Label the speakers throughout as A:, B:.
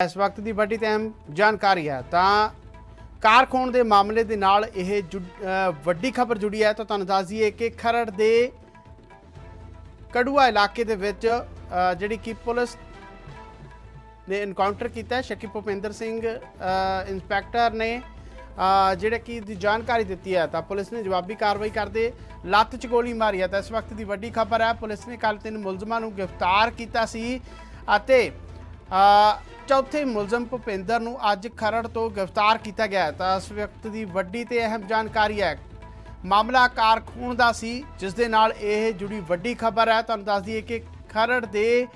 A: ਇਸ ਵਕਤ ਦੀ ਵੱਡੀ ਤੇ ਅਹਿਮ ਜਾਣਕਾਰੀ ਹੈ ਤਾਂ ਕਾਰ ਖੋਣ ਦੇ ਮਾਮਲੇ ਦੇ ਨਾਲ ਇਹ ਜੁੜ- ਵੱਡੀ ਖਬਰ ਜੁੜੀ ਹੈ ਤਾਂ ਤੁਹਾਨੂੰ ਦੱਸ ਦਈਏ ਕਿ ਖਰੜ ਦੇ ਕੜੂਆ ਇਲਾਕੇ ਦੇ ਵਿੱਚ ਜਿਹੜੀ ਕਿ ਪੁਲਿਸ ਨੇ ਇਨਕਾਊਂਟਰ ਕੀਤਾ ਸ਼ੱਕੀ ਭੁਪਿੰਦਰ ਸਿੰਘ ਅ, ਇੰਸਪੈਕਟਰ ਨੇ ਜਿਹੜੇ ਕਿ ਦੀ ਜਾਣਕਾਰੀ ਦਿੱਤੀ ਹੈ ਤਾਂ ਪੁਲਿਸ ਨੇ ਜਵਾਬੀ ਕਾਰਵਾਈ ਕਰਦੇ ਲੱਤ 'ਚ ਗੋਲੀ ਮਾਰੀ ਹੈ ਤਾਂ ਇਸ ਵਕਤ ਦੀ ਵੱਡੀ ਖਬਰ ਹੈ ਪੁਲਿਸ ਨੇ ਕੱਲ ਤਿੰਨ ਮੁਲਜ਼ਮਾਂ ਨੂੰ ਗ੍ਰਿਫਤਾਰ ਕੀਤਾ ਸੀ ਅਤੇ ਚੌਥੇ ਮੁਲਜ਼ਮ ਭੁਪਿੰਦਰ ਨੂੰ ਅੱਜ ਖਰੜ ਤੋਂ ਗ੍ਰਿਫਤਾਰ ਕੀਤਾ ਗਿਆ ਤਾਂ ਇਸ ਵਕਤ ਦੀ ਵੱਡੀ ਤੇ ਅਹਿਮ ਜਾਣਕਾਰੀ ਹੈ। ਮਾਮਲਾ ਕਾਰ ਦਾ ਸੀ, ਜਿਸ ਦੇ ਨਾਲ ਇਹ ਜੁੜੀ ਵੱਡੀ ਖਬਰ ਹੈ। ਤੁਹਾਨੂੰ ਦੱਸ ਦਈਏ ਕਿ ਖਰੜ ਦੇ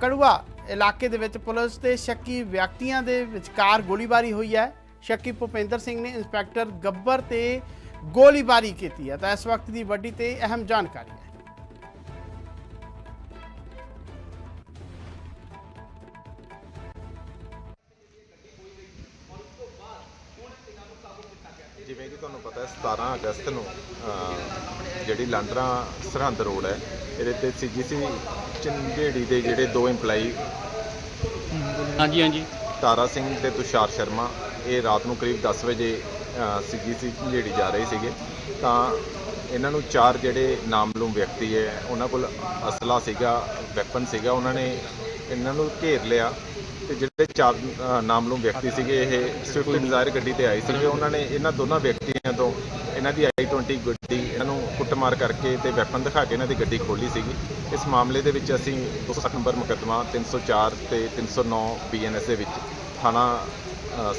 A: ਕੜੂਆ ਇਲਾਕੇ ਦੇ ਵਿੱਚ ਪੁਲਿਸ ਤੇ ਸ਼ੱਕੀ ਵਿਅਕਤੀਆਂ ਦੇ ਵਿਚਕਾਰ ਗੋਲੀਬਾਰੀ ਹੋਈ ਹੈ। ਸ਼ੱਕੀ ਭੁਪਿੰਦਰ ਸਿੰਘ ਨੇ ਇੰਸਪੈਕਟਰ ਗੱਬਰ ਤੇ ਗੋਲੀਬਾਰੀ ਕੀਤੀ ਹੈ। ਤਾਂ ਇਸ ਵਕਤ ਦੀ ਵੱਡੀ ਤੇ ਅਹਿਮ ਜਾਣਕਾਰੀ ਹੈ।
B: ਤੁਹਾਨੂੰ ਪਤਾ ਹੈ 17 ਅਗਸਤ ਨੂੰ ਜਿਹੜੀ ਲਾਂਡਰਾ ਸਰਹੰਦ ਰੋਡ ਹੈ ਇਹਦੇ ਤੇ ਸੀਜੀਸੀ ਚੰਗੇੜੀ ਦੇ ਜਿਹੜੇ ਦੋ EMPLOYE
C: ਹਾਂਜੀ ਹਾਂਜੀ।
B: ਤਾਰਾ ਸਿੰਘ ਤੇ ਤੁਸ਼ਾਰ ਸ਼ਰਮਾ ਇਹ ਰਾਤ ਨੂੰ ਕਰੀਬ 10 ਵਜੇ ਸੀਜੀਸੀ ਚੰਗੇੜੀ ਜਾ ਰਹੇ ਸੀਗੇ। ਤਾਂ ਇਹਨਾਂ ਨੂੰ ਚਾਰ ਜਿਹੜੇ ਨਾਮਲੂਮ ਵਿਅਕਤੀ ਹੈ ਉਹਨਾਂ ਕੋਲ ਅਸਲਾ ਸੀਗਾ ਵੈਪਨ ਸੀਗਾ ਉਹਨਾਂ ਨੇ ਇਹਨਾਂ ਨੂੰ ਘੇਰ ਲਿਆ ਤੇ ਜਿਹੜੇ ਚਾਰ ਨਾਮਲੂਮ ਵਿਅਕਤੀ ਸੀਗੇ ਇਹ ਸਵਿਫਟ ਡਿਜ਼ਾਇਰ ਗੱਡੀ ਤੇ ਆਏ ਸੀਗੇ। ਉਹਨਾਂ ਨੇ ਇਹਨਾਂ ਦੋਨਾਂ ਵਿਅਕਤੀਆਂ ਤੋਂ ਇਹਨਾਂ ਦੀ i20 ਗੱਡੀ ਇਹਨਾਂ ਨੂੰ ਕੁੱਟਮਾਰ ਕਰਕੇ ਤੇ ਵੈਪਨ ਦਿਖਾ ਕੇ ਇਹਨਾਂ ਦੀ ਗੱਡੀ ਖੋਲੀ ਸੀਗੀ। ਇਸ ਮਾਮਲੇ ਦੇ ਵਿੱਚ ਅਸੀਂ 260 ਨੰਬਰ ਮੁਕੱਦਮਾ 304 ਤੇ 309 ਬੀਐਨਐਸ ਦੇ ਵਿੱਚ ਥਾਣਾ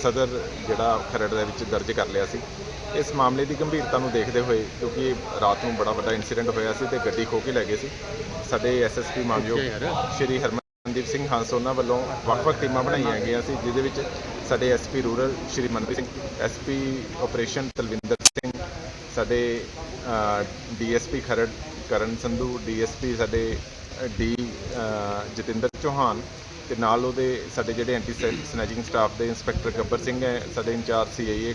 B: ਸਦਰ ਜਿਹੜਾ ਖਰੜ ਦੇ ਵਿੱਚ ਦਰਜ ਕਰ ਲਿਆ ਸੀ। ਇਸ ਮਾਮਲੇ ਦੀ ਗੰਭੀਰਤਾ ਨੂੰ ਦੇਖਦੇ ਹੋਏ ਕਿਉਂਕਿ ਰਾਤ ਨੂੰ ਬੜਾ ਵੱਡਾ ਇਨਸੀਡੈਂਟ ਹੋਇਆ ਸੀ ਤੇ ਗੱਡੀ ਖੋ ਕੇ ਲੈ ਗਏ ਸੀ। ਸਾਡੇ ਐਸਐਸਪੀ ਮਾਨਯੋਗ ਸ਼੍ਰੀ ਹਰਮਨਦੀਪ ਸਿੰਘ ਹੰਸ ਉਹਨਾਂ ਵੱਲੋਂ ਵੱਖ-ਵੱਖ ਟੀਮਾਂ ਬਣਾਈਆਂ ਗਈਆਂ ਸੀ, ਜਿਹਦੇ ਵਿੱਚ ਸਾਡੇ SP rural Shri Manpreet Singh SP operation Talwinder Singh, ਸਾਡੇ ਡੀਐਸਪੀ ਖਰੜ, ਕਰਨ ਸੰਧੂ ਡੀਐਸਪੀ ਸਾਡੇ ਡੀ ਜਤਿੰਦਰ ਚੌਹਾਨ ਤੇ ਨਾਲ ਉਹਦੇ ਸਾਡੇ ਜਿਹੜੇ ਐਂਟੀ ਸਨੈਚਿੰਗ ਸਟਾਫ ਦੇ ਇੰਸਪੈਕਟਰ ਗੱਬਰ ਸਿੰਘ ਹੈ, ਸਾਡੇ in charge CIA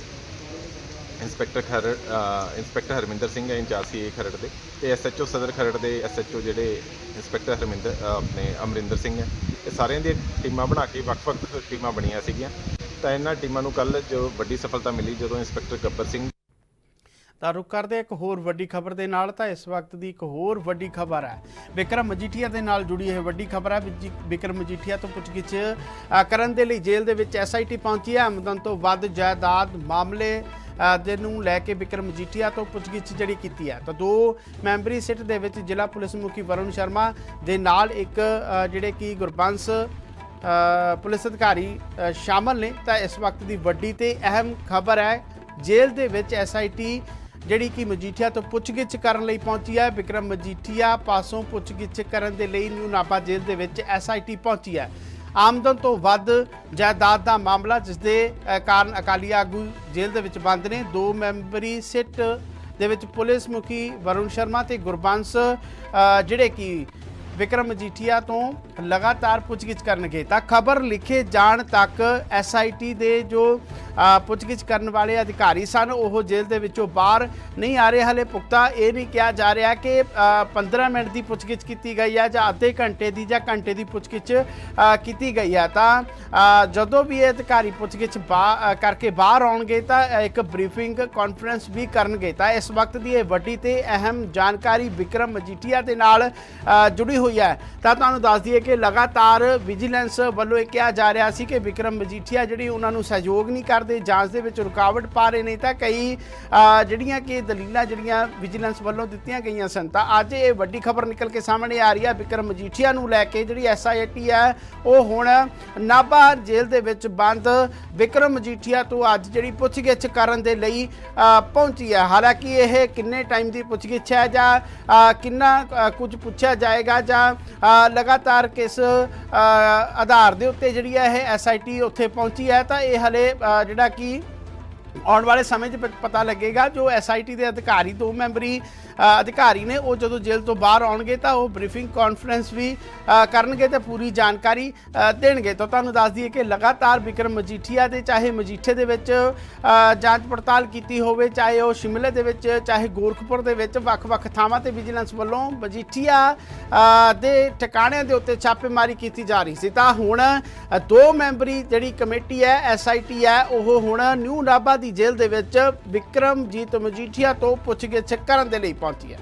B: inspector Kharar inspector Harminder Singh ਹੈ ਇੰਚਾਰਜ ਸੀ ਖਰੜ ਦੇ ਤੇ ਐਸਐਚਓ ਸਦਰ ਖਰੜ ਦੇ ਐਸਐਚਓ ਜਿਹੜੇ ਇੰਸਪੈਕਟਰ ਹਰਮਿੰਦਰ ਆਪਣੇ ਅਮਰਿੰਦਰ ਸਿੰਘ ਹੈ। ਇਹ ਸਾਰਿਆਂ ਦੀਆਂ ਟੀਮਾਂ ਬਣਾ ਕੇ ਵੱਖ-ਵੱਖ ਟੀਮਾਂ ਬਣੀਆਂ ਸੀਗੀਆਂ। ਤਾਂ ਇਹਨਾਂ ਟੀਮਾਂ ਨੂੰ ਕੱਲ ਜੋ ਵੱਡੀ ਸਫਲਤਾ ਮਿਲੀ ਜਦੋਂ ਇੰਸਪੈਕਟਰ ਗੱਬਰ ਸਿੰਘ
A: ਤਾਂ ਰੁਕ ਕਰਦੇ ਇੱਕ ਹੋਰ ਵੱਡੀ ਖਬਰ ਦੇ ਨਾਲ, ਤਾਂ ਇਸ ਵਕਤ ਦੀ ਇੱਕ ਹੋਰ ਵੱਡੀ ਖਬਰ ਹੈ। ਵਿਕਰਮ ਮਜੀਠੀਆ ਦੇ ਨਾਲ ਜੁੜੀ ਇਹ ਵੱਡੀ ਖਬਰ ਹੈ, ਵਿਜੀ- ਵਿਕਰਮ ਮਜੀਠੀਆ ਤੋਂ ਪੁੱਛਗਿੱਛ ਕਰਨ ਦੇ ਲਈ ਜੇਲ੍ਹ ਦੇ ਵਿੱਚ ਐਸਆਈਟੀ ਪਹੁੰਚੀ ਹੈ। ਆਮਦਨ ਤੋਂ ਵੱਧ ਜਾਇਦਾਦ ਮਾਮਲੇ ਦੇ ਨੂੰ ਲੈ ਕੇ ਵਿਕਰਮ ਮਜੀਠੀਆ ਤੋਂ ਪੁੱਛਗਿੱਛ ਜਿਹੜੀ ਕੀਤੀ ਹੈ। ਤਾਂ ਦੋ ਮੈਂਬਰੀ ਸਿੱਟ ਦੇ ਵਿੱਚ ਜ਼ਿਲ੍ਹਾ ਪੁਲਿਸ ਮੁਖੀ ਵਰੁਣ ਸ਼ਰਮਾ ਦੇ ਨਾਲ ਇੱਕ ਜਿਹੜੇ ਕਿ ਗੁਰਬੰਸ ਪੁਲਿਸ ਅਧਿਕਾਰੀ ਸ਼ਾਮਲ ਨੇ। ਤਾਂ ਇਸ ਵਕਤ ਦੀ ਵੱਡੀ ਤੇ ਅਹਿਮ ਖਬਰ ਹੈ, ਜੇਲ੍ਹ ਦੇ ਵਿੱਚ ਐਸਆਈਟੀ ਜਿਹੜੀ ਕਿ ਮਜੀਠੀਆ ਤੋਂ ਪੁੱਛਗਿੱਛ ਕਰਨ ਲਈ ਪਹੁੰਚੀ ਹੈ। ਵਿਕਰਮ ਮਜੀਠੀਆ ਪਾਸੋਂ ਪੁੱਛਗਿੱਛ ਕਰਨ ਦੇ ਲਈ ਨਿਊ ਨਾਪਾ ਜੇਲ੍ਹ ਦੇ ਵਿੱਚ ਐਸਆਈਟੀ ਪਹੁੰਚੀ ਹੈ। ਆਮਦਨ ਤੋਂ ਵੱਧ ਜਾਇਦਾਦ ਦਾ ਮਾਮਲਾ ਜਿਸ ਦੇ ਕਾਰਨ ਅਕਾਲੀ ਆਗੂ ਜੇਲ੍ਹ ਦੇ ਵਿੱਚ ਬੰਦ ਨੇ। ਦੋ ਮੈਂਬਰੀ ਸਿੱਟ ਦੇ ਵਿੱਚ ਪੁਲਿਸ ਮੁਖੀ ਵਰੁਣ ਸ਼ਰਮਾ ਤੇ ਗੁਰਬੰਸ ਜਿਹੜੇ ਕਿ ਵਿਕਰਮ ਮਜੀਠੀਆ ਤੋਂ ਲਗਾਤਾਰ ਪੁੱਛਗਿੱਛ ਕਰਨਗੇ। ਤਾਂ ਖਬਰ ਲਿਖੇ ਜਾਣ ਤੱਕ ਐਸਆਈਟੀ ਦੇ ਜੋ ਪੁੱਛਗਿੱਛ ਕਰਨ ਵਾਲੇ ਅਧਿਕਾਰੀ ਸਨ ਉਹ ਜੇਲ੍ਹ ਦੇ ਵਿੱਚੋਂ ਬਾਹਰ ਨਹੀਂ ਆ ਰਹੇ। ਹਲੇ ਪੁਖਤਾ ਇਹ ਨਹੀਂ ਕਿਹਾ ਜਾ ਰਿਹਾ ਕਿ ਅ, 15 ਮਿੰਟ ਦੀ ਪੁੱਛਗਿੱਛ ਕੀਤੀ ਗਈ ਹੈ ਜਾਂ ਅੱਧੇ ਘੰਟੇ ਦੀ ਜਾਂ ਘੰਟੇ ਦੀ ਪੁੱਛਗਿੱਛ ਕੀਤੀ ਗਈ ਹੈ। ਤਾਂ ਜਦੋਂ ਵੀ ਇਹ ਅਧਿਕਾਰੀ ਪੁੱਛਗਿੱਛ ਬਾ- ਕਰਕੇ ਬਾਹਰ ਆਉਣਗੇ ਤਾਂ ਇੱਕ ਬਰੀਫਿੰਗ ਕਾਨਫਰੰਸ ਵੀ ਕਰਨਗੇ। ਤਾਂ ਇਸ ਵਕਤ ਦੀ ਇਹ ਵੱਡੀ ਤੇ ਅਹਿਮ ਜਾਣਕਾਰੀ ਵਿਕਰਮ ਮਜੀਠੀਆ ਦੇ ਨਾਲ ਜੁੜੀ ਹੋਈ ਹੈ। ਤਾਂ ਤੁਹਾਨੂੰ ਦੱਸ ਦਈਏ ਕਿ ਲਗਾਤਾਰ ਵਿਜੀਲੈਂਸ ਵੱਲੋਂ ਇਹ ਕਿਹਾ ਜਾ ਰਿਹਾ ਸੀ ਕਿ ਵਿਕਰਮ ਮਜੀਠੀਆ ਜਿਹੜੀ ਉਹਨਾਂ ਨੂੰ ਸਹਿਯੋਗ ਨਹੀਂ ਕਰਦੇ, ਜਾਂਚ ਦੇ ਵਿੱਚ ਰੁਕਾਵਟ ਪਾ ਰਹੇ ਨੇ ਤਾਂ ਕਈ ਜਿਹੜੀਆਂ ਕਿ ਦਲੀਲਾਂ ਜਿਹੜੀਆਂ ਵਿਜੀਲੈਂਸ ਵੱਲੋਂ ਦਿੱਤੀਆਂ ਗਈਆਂ ਸਨ। ਤਾਂ ਅੱਜ ਇਹ ਵੱਡੀ ਖਬਰ ਨਿਕਲ ਕੇ ਸਾਹਮਣੇ ਆ ਰਹੀ ਹੈ। ਵਿਕਰਮ ਮਜੀਠੀਆ ਨੂੰ ਲੈ ਕੇ ਜਿਹੜੀ ਐਸਆਈਟੀ ਹੈ, ਉਹ ਹੁਣ ਨਾਭਾ ਜੇਲ੍ਹ ਦੇ ਵਿੱਚ ਬੰਦ। ਵਿਕਰਮ ਮਜੀਠੀਆ ਤੋਂ ਅੱਜ ਜਿਹੜੀ ਪੁੱਛਗਿੱਛ ਕਰਨ ਦੇ ਲਈ ਪਹੁੰਚੀ ਹੈ। ਹਾਲਾਂਕਿ ਇਹ ਕਿੰਨੇ ਟਾਈਮ ਦੀ ਪੁੱਛਗਿੱਛ ਹੈ ਜਾਂ ਕਿੰਨਾ ਕੁਝ ਪੁੱਛਿਆ ਜਾਏਗਾ ਜਾਂ ਲਗਾਤਾਰ ਕਿਸ ਆਧਾਰ ਦੇ ਉੱਤੇ ਜਿਹੜੀ ਹੈ ਇਹ ਐਸਆਈਟੀ ਉੱਥੇ ਪਹੁੰਚੀ ਹੈ, ਤਾਂ ਇਹ ਹਲੇ ਜਿਹੜਾ ਕਿ ਆਉਣ ਵਾਲੇ ਸਮੇਂ 'ਚ ਪ- ਪਤਾ ਲੱਗੇਗਾ ਜੋ ਐਸਆਈਟੀ ਦੇ ਅਧਿਕਾਰੀ, ਦੋ ਮੈਂਬਰੀ ਅਧਿਕਾਰੀ ਨੇ, ਉਹ ਜਦੋਂ ਜੇਲ੍ਹ ਤੋਂ ਬਾਹਰ ਆਉਣਗੇ ਤਾਂ ਉਹ ਬਰੀਫਿੰਗ ਕਾਨਫਰੰਸ ਵੀ ਕਰਨਗੇ ਤੇ ਪੂਰੀ ਜਾਣਕਾਰੀ ਦੇਣਗੇ। ਤਾਂ ਤੁਹਾਨੂੰ ਦੱਸ ਦਈਏ ਕਿ ਲਗਾਤਾਰ ਵਿਕਰਮ ਮਜੀਠੀਆ ਦੇ, ਚਾਹੇ ਮਜੀਠੇ ਦੇ ਵਿੱਚ ਜਾਂਚ ਪੜਤਾਲ ਕੀਤੀ ਹੋਵੇ, ਚਾਹੇ ਉਹ ਸ਼ਿਮਲੇ ਦੇ ਵਿੱਚ, ਚਾਹੇ ਗੋਰਖਪੁਰ ਦੇ ਵਿੱਚ, ਵੱਖ-ਵੱਖ ਥਾਵਾਂ ਤੇ ਵਿਜੀਲੈਂਸ ਵੱਲੋਂ ਮਜੀਠੀਆ ਦੇ ਟਿਕਾਣਿਆਂ ਦੇ ਉੱਤੇ ਛਾਪੇਮਾਰੀ ਕੀਤੀ ਜਾ ਰਹੀ ਸੀ। ਤਾਂ ਹੁਣ ਦੋ ਮੈਂਬਰੀ ਜਿਹੜੀ ਕਮੇਟੀ ਹੈ ਐਸਆਈਟੀ ਹੈ, ਉਹ ਹੁਣ ਨਿਊ ਨਾਭਾ ਦੀ ਜੇਲ੍ਹ ਦੇ ਵਿੱਚ ਵਿਕਰਮਜੀਤ ਮਜੀਠੀਆ ਤੋਂ ਪੁੱਛਗਿੱਛ ਕਰਨ ਦੇ ਲਈ ਪਹੁੰਚੀ ਹੈ।